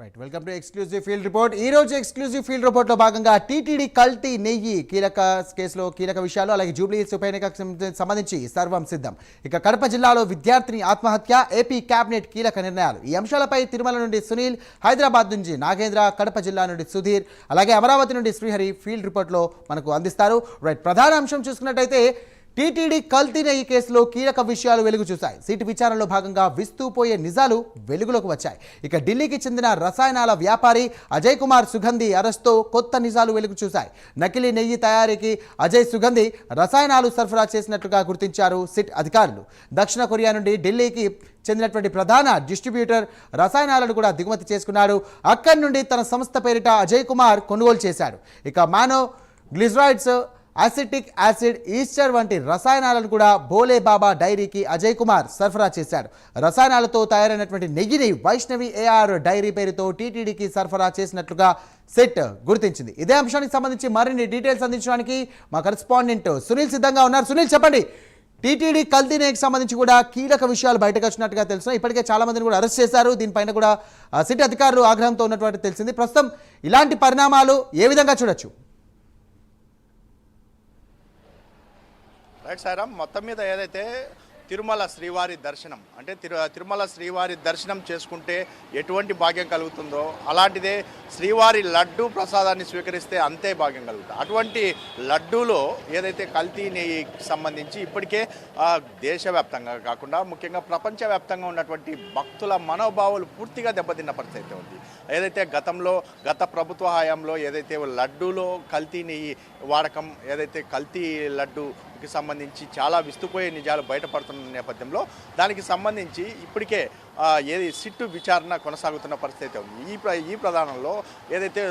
Right welcome to exclusive field report ఈ రోజు exclusive field రిపోర్ట్లో భాగంగా టీటీడీ కల్తీ నెయ్యి కీలక కేసులో కీలక విషయాలు అలాగే జూబ్లీ ఉప ఎన్నికకు సంబంధించి సర్వం సిద్ధం. ఇక కడప జిల్లాలో విద్యార్థిని ఆత్మహత్య ఏపీ కేబినెట్ కీలక నిర్ణయాలు. ఈ అంశాలపై తిరుమల నుండి సునీల్ హైదరాబాద్ నుంచి నాగేంద్ర కడప జిల్లా నుండి సుధీర్ అలాగే అమరావతి నుండి శ్రీహరి ఫీల్డ్ రిపోర్ట్లో మనకు అందిస్తారు. రైట్ ప్రధాన అంశం చూసుకున్నట్టయితే టీటీడీ కల్తీ నెయ్యి కేసులో కీలక విషయాలు వెలుగు చూశాయి. సీటు విచారణలో భాగంగా విస్తూపోయే నిజాలు వెలుగులోకి వచ్చాయి. ఇక ఢిల్లీకి చెందిన రసాయనాల వ్యాపారి అజయ్ కుమార్ సుగంధి అరెస్ట్తో కొత్త నిజాలు వెలుగు చూశాయి. నకిలీ నెయ్యి తయారీకి అజయ్ సుగంధి రసాయనాలు సరఫరా చేసినట్లుగా గుర్తించారు సిట్ అధికారులు. దక్షిణ కొరియా నుండి ఢిల్లీకి చెందినటువంటి ప్రధాన డిస్ట్రిబ్యూటర్ రసాయనాలను కూడా దిగుమతి చేసుకున్నాడు. అక్కడి నుండి తన సంస్థ పేరిట అజయ్ కుమార్ కొనుగోలు చేశాడు. ఇక మానో గ్లిజరాయిడ్స్ యాసిటిక్ యాసిడ్ ఈస్టర్ వంటి రసాయనాలను కూడా భోలే బాబా డైరీకి అజయ్ కుమార్ సరఫరా చేశాడు రసాయనాలతో తయారైనటువంటి నెయ్యిని వైష్ణవి ఏఆర్ డైరీ పేరుతో టీటీడీకి సరఫరా చేసినట్లుగా సెట్ గుర్తించింది. ఇదే అంశానికి సంబంధించి మరిన్ని డీటెయిల్స్ అందించడానికి మా కరెస్పాండెంట్ సునీల్ సిద్ధంగా ఉన్నారు. సునీల్ చెప్పండి. టీటీడీ కల్తీ సంబంధించి కూడా కీలక విషయాలు బయటకు వచ్చినట్టుగా తెలుసు ఇప్పటికే చాలా మందిని కూడా అరెస్ట్ చేశారు. దీనిపైన కూడా సిటీ సిట్ అధికారులు ఆగ్రహంతో ఉన్నటువంటి తెలిసింది. ప్రస్తుతం ఇలాంటి పరిణామాలు ఏ విధంగా చూడొచ్చు? రైట్ సాయిరామ్ మొత్తం మీద ఏదైతే తిరుమల శ్రీవారి దర్శనం అంటే తిరు తిరుమల శ్రీవారి దర్శనం చేసుకుంటే ఎటువంటి భాగ్యం కలుగుతుందో అలాంటిదే శ్రీవారి లడ్డు ప్రసాదాన్ని స్వీకరిస్తే అంతే భాగ్యం కలుగుతుంది అటువంటి లడ్డూలో ఏదైతే కల్తీ నెయ్యికి సంబంధించి ఇప్పటికే దేశవ్యాప్తంగా కాకుండా ముఖ్యంగా ప్రపంచవ్యాప్తంగా ఉన్నటువంటి భక్తుల మనోభావాలు పూర్తిగా దెబ్బతిన్న పరిస్థితి ఉంది. ఏదైతే గతంలో గత ప్రభుత్వ హయాంలో ఏదైతే లడ్డూలో కల్తీ నెయ్యి వాడకం ఏదైతే కల్తీ లడ్డు లడ్డూకి సంబంధించి చాలా విస్తుపోయే నిజాలు బయటపడుతున్న నేపథ్యంలో దానికి సంబంధించి ఇప్పటికే ఏది సిట్టు విచారణ కొనసాగుతున్న పరిస్థితి ఉంది. ఈ ప్ర ఈ ప్రధానంలో ఏదైతే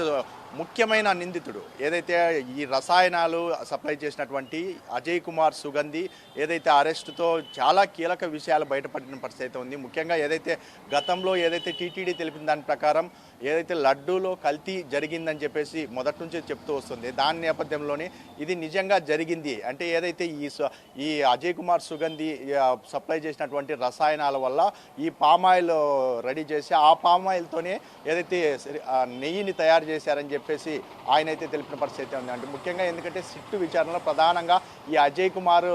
ముఖ్యమైన నిందితుడు. ఏదైతే ఈ రసాయనాలు సప్లై చేసినటువంటి అజయ్ కుమార్ సుగంధి ఏదైతే అరెస్టుతో చాలా కీలక విషయాలు బయటపడిన పరిస్థితి ఉంది. ముఖ్యంగా ఏదైతే గతంలో ఏదైతే టీటీడీ తెలిపిన దాని ప్రకారం ఏదైతే లడ్డూలో కల్తీ జరిగిందని చెప్పేసి మొదటి నుంచే చెప్తూ వస్తుంది. దాని నేపథ్యంలోనే ఇది నిజంగా జరిగింది. అంటే ఏదైతే ఈ స- ఈ అజయ్ కుమార్ సుగంధి సప్లై చేసినటువంటి రసాయనాల వల్ల ఈ పామాయిల్ రెడీ చేసి ఆ పామాయిల్తోనే ఏదైతే ఆ నెయ్యిని తయారు చేశారని చెప్పి చెప్పేసి ఆయన అయితే తెలిపిన పరిస్థితి ఉంది. అంటే ముఖ్యంగా ఎందుకంటే సిట్టు విచారణలో ప్రధానంగా ఈ అజయ్ కుమార్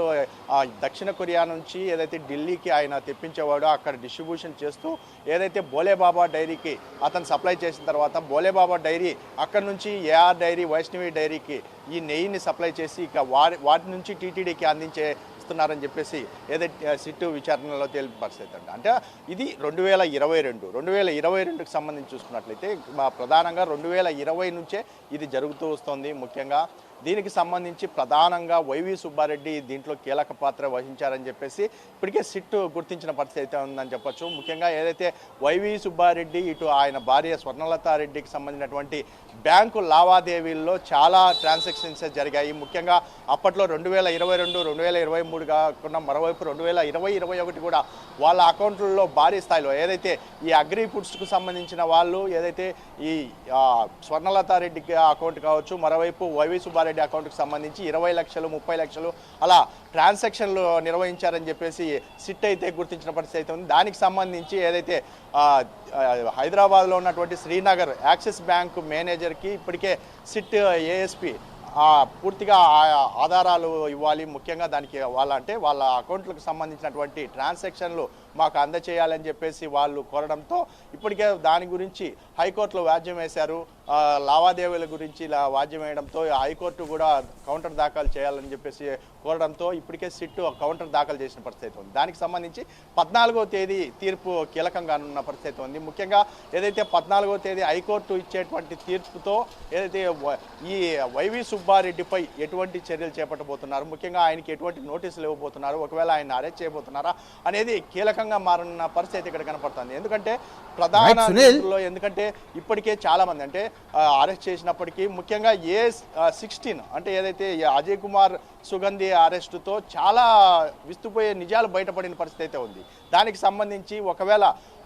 దక్షిణ కొరియా నుంచి ఏదైతే ఢిల్లీకి ఆయన తెప్పించేవాడో అక్కడ డిస్ట్రిబ్యూషన్ చేస్తూ ఏదైతే బోలేబాబా డైరీకి అతను సప్లై చేసిన తర్వాత బోలేబాబా డైరీ అక్కడ నుంచి ఏఆర్ డైరీ వైష్ణవి డైరీకి ఈ నెయ్యిని సప్లై చేసి ఇక వారి వాటి నుంచి టీటీడీకి అందించే ఇస్తున్నారని చెప్పేసి ఏదైతే సిట్టు విచారణలో తేలిన పరిస్థితి అంటే ఇది రెండు వేల ఇరవై రెండు రెండు వేల ఇరవై రెండుకి సంబంధించి చూసుకున్నట్లయితే మా ప్రధానంగా రెండు వేల ఇరవై నుంచే ఇది జరుగుతూ వస్తుంది. ముఖ్యంగా దీనికి సంబంధించి ప్రధానంగా వైవి సుబ్బారెడ్డి దీంట్లో కీలక పాత్ర వహించారని చెప్పేసి ఇప్పటికే సిట్టు గుర్తించిన పరిస్థితి అయితే ఉందని చెప్పొచ్చు. ముఖ్యంగా ఏదైతే వైవి సుబ్బారెడ్డి ఇటు ఆయన భార్య స్వర్ణలతారెడ్డికి సంబంధించినటువంటి బ్యాంకు లావాదేవీల్లో చాలా ట్రాన్సాక్షన్స్ జరిగాయి. ముఖ్యంగా అప్పట్లో రెండు వేల ఇరవై రెండు రెండు వేల ఇరవై మూడు కాకుండా మరోవైపు రెండు వేల ఇరవై ఇరవై ఒకటి కూడా వాళ్ళ అకౌంట్లలో భారీ స్థాయిలో ఏదైతే ఈ అగ్రి ఫుడ్స్కు సంబంధించిన వాళ్ళు ఏదైతే ఈ స్వర్ణలతారెడ్డికి అకౌంట్ కావచ్చు మరోవైపు వైవి సుబ్బారెడ్డి అకౌంట్కి సంబంధించి ఇరవై లక్షలు ముప్పై లక్షలు అలా ట్రాన్సాక్షన్లు నిర్వహించారని చెప్పేసి సిట్ అయితే గుర్తించిన పరిస్థితి అయితే ఉంది. దానికి సంబంధించి ఏదైతే హైదరాబాద్లో ఉన్నటువంటి శ్రీనగర్ యాక్సిస్ బ్యాంక్ మేనేజర్కి ఇప్పటికే సిట్ ఏఎస్పి పూర్తిగా ఆధారాలు ఇవ్వాలి. ముఖ్యంగా దానికి వాళ్ళ అంటే వాళ్ళ అకౌంట్లకు సంబంధించినటువంటి ట్రాన్సాక్షన్లు మాకు అందచేయాలని చెప్పేసి వాళ్ళు కోరడంతో ఇప్పటికే దాని గురించి హైకోర్టులో వ్యాజ్యం వేశారు. లావాదేవీల గురించి ఇలా వాద్యం వేయడంతో హైకోర్టు కూడా కౌంటర్ దాఖలు చేయాలని చెప్పేసి కోరడంతో ఇప్పటికే సిట్టు కౌంటర్ దాఖలు చేసిన పరిస్థితి ఉంది. దానికి సంబంధించి పద్నాలుగో తేదీ తీర్పు కీలకంగా ఉన్న పరిస్థితి ఉంది. ముఖ్యంగా ఏదైతే పద్నాలుగో తేదీ హైకోర్టు ఇచ్చేటువంటి తీర్పుతో ఏదైతే వ- ఈ వైవి సుబ్బారెడ్డిపై ఎటువంటి చర్యలు చేపట్టబోతున్నారు? ముఖ్యంగా ఆయనకి ఎటువంటి నోటీసులు ఇవ్వబోతున్నారు? ఒకవేళ ఆయన అరెస్ట్ చేయబోతున్నారా? అనేది కీలకంగా మారిన పరిస్థితి ఇక్కడ కనపడుతుంది. ఎందుకంటే ప్రధాన ఎందుకంటే ఇప్పటికే చాలా మంది అంటే అరెస్ట్ చేసినప్పటికీ ముఖ్యంగా ఏ సిక్స్టీన్ అంటే ఏదైతే అజయ్ కుమార్ సుగంధి అరెస్టుతో చాలా విస్తుపోయే నిజాలు బయటపడిన పరిస్థితి అయితే ఉంది దానికి సంబంధించి ఒకవేళ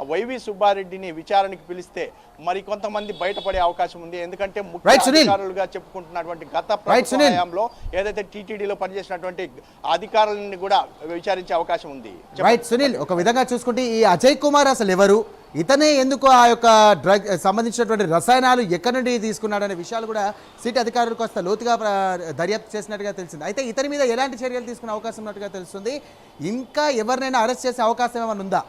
వైవి సుబ్బారెడ్డిని విచారణకి పిలిస్తే మరి కొంతమంది బయటపడే అవకాశం ఉంది ఎందుకంటే. అధికారులుగా చెప్పుకుంటున్నటువంటి గత Right, ప్రభుత్వ సునీల్. హయాంలో ఏదైతే టీటీడీలో పనిచేసినటువంటి అధికారులని కూడా విచారించే అవకాశం ఉంది. రైట్ సునీల్ ఒక విధంగా చూసుకుంటే ఈ అజయ్ కుమార్ అసలు ఎవరు ఇతనే ఎందుకు ఆ యొక్క డ్రగ్ సంబంధించినటువంటి రసాయనాలు ఎక్కడి నుండి తీసుకున్నాడనే విషయాలు కూడా సిటీ అధికారులు కాస్త లోతుగా దర్యాప్తు చేసినట్టుగా తెలిసింది. అయితే ఇతని మీద ఎలాంటి చర్యలు తీసుకునే అవకాశం ఉన్నట్టుగా తెలుస్తుంది? ఇంకా ఎవరినైనా అరెస్ట్ చేసే అవకాశం ఏమైనా ఉందా?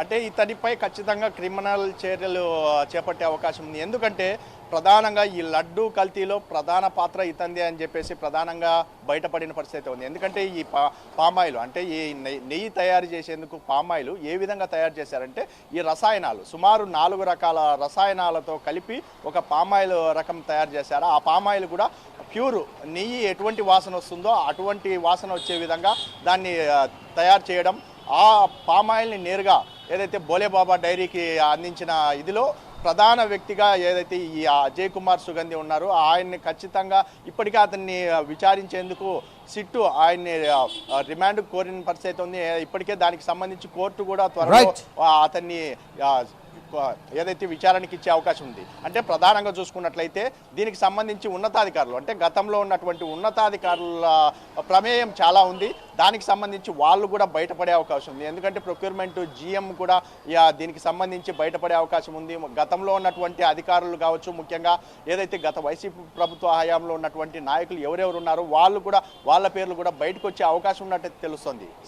అంటే ఇతనిపై ఖచ్చితంగా క్రిమినల్ చర్యలు చేపట్టే అవకాశం ఉంది. ఎందుకంటే ప్రధానంగా ఈ లడ్డు కల్తీలో ప్రధాన పాత్ర ఇతంది అని చెప్పేసి ప్రధానంగా బయటపడిన పరిస్థితి ఉంది. ఎందుకంటే ఈ పా పామాయిల్ అంటే ఈ నెయ్యి నెయ్యి తయారు చేసేందుకు పామాయిల్ ఏ విధంగా తయారు చేశారంటే ఈ రసాయనాలు సుమారు నాలుగు రకాల రసాయనాలతో కలిపి ఒక పామాయిల్ రకం తయారు చేశారు. ఆ పామాయిల్ కూడా ప్యూర్ నెయ్యి ఎటువంటి వాసన వస్తుందో అటువంటి వాసన వచ్చే విధంగా దాన్ని తయారు చేయడం ఆ పామాయిల్ని నేరుగా ఏదైతే బోలేబాబా డైరీకి అందించిన ఇదిలో ప్రధాన వ్యక్తిగా ఏదైతే ఈ అజయ్ కుమార్ సుగంధి ఉన్నారో ఆయన్ని ఖచ్చితంగా ఇప్పటికే అతన్ని విచారించేందుకు సిట్టు ఆయన్ని రిమాండ్ కోరిన పరిస్థితి ఉంది. ఇప్పటికే దానికి సంబంధించి కోర్టు కూడా త్వరలో అతన్ని ఏదైతే విచారణకి ఇచ్చే అవకాశం ఉంది అంటే ప్రధానంగా చూసుకున్నట్లయితే దీనికి సంబంధించి ఉన్నతాధికారులు అంటే గతంలో ఉన్నటువంటి ఉన్నతాధికారుల ప్రమేయం చాలా ఉంది. దానికి సంబంధించి వాళ్ళు కూడా బయటపడే అవకాశం ఉంది. ఎందుకంటే ప్రొక్యూర్మెంట్ జిఎం కూడా యా, దీనికి సంబంధించి బయటపడే అవకాశం ఉంది. గతంలో ఉన్నటువంటి అధికారులు కావచ్చు ముఖ్యంగా ఏదైతే గత వైసీపీ ప్రభుత్వ హయాంలో ఉన్నటువంటి నాయకులు ఎవరెవరు ఉన్నారో వాళ్ళు కూడా వాళ్ళ పేర్లు కూడా బయటకు వచ్చే అవకాశం ఉన్నట్టు తెలుస్తుంది.